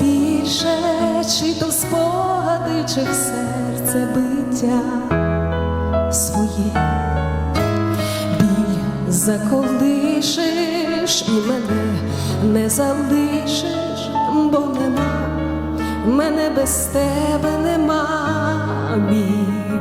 більше, чи то спогади, чи в серце биття своє. Біль заколишиш і мене не залишиш, бо нема, мене без тебе нема, мій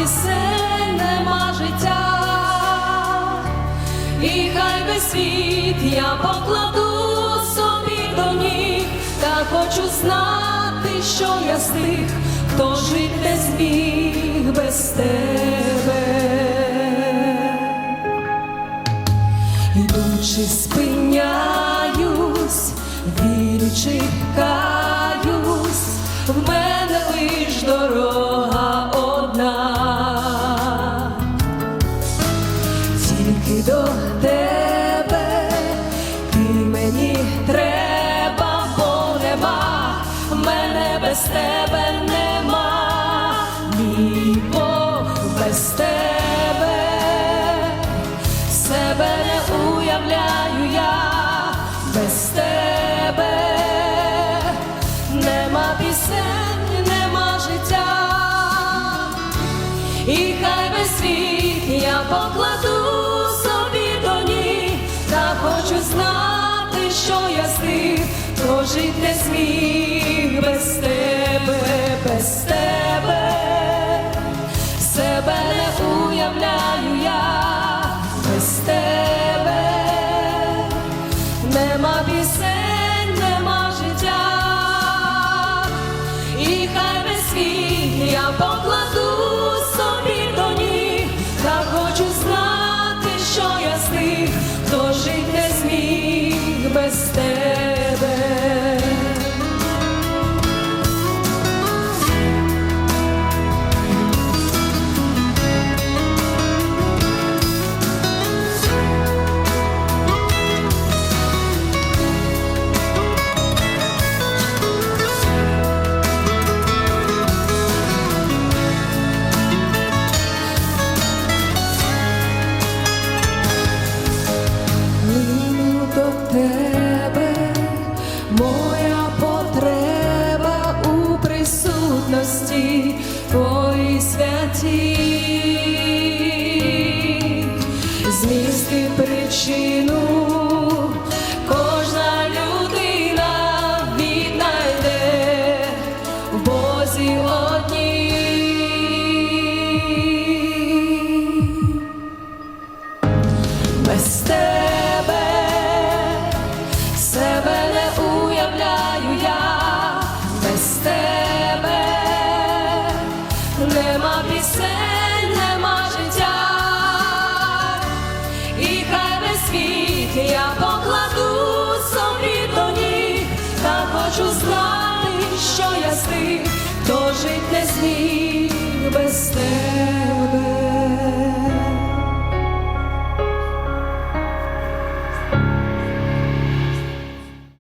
пісень, нема життя, і хай весь світ я покладу собі до ніг, та хочу знати, що я з тих, хто жить не зміг без тебе. Ідучи, спиняюсь, вірючи, каюсь, в мене лиш дорога тебе, ти мені треба, бо нема, мене без тебе нема, мій Бог без тебе. Себе не уявляю я без тебе, нема пісень, нема життя, і хай весь світ я покладу хто жить не зміг без тебе, без тебе. Себе не уявляю я без тебе, нема пісень, нема життя, і хай весь світ я покладу святі, змісти причину, кожна людина віднайде в Бозі одній. Хочу знати,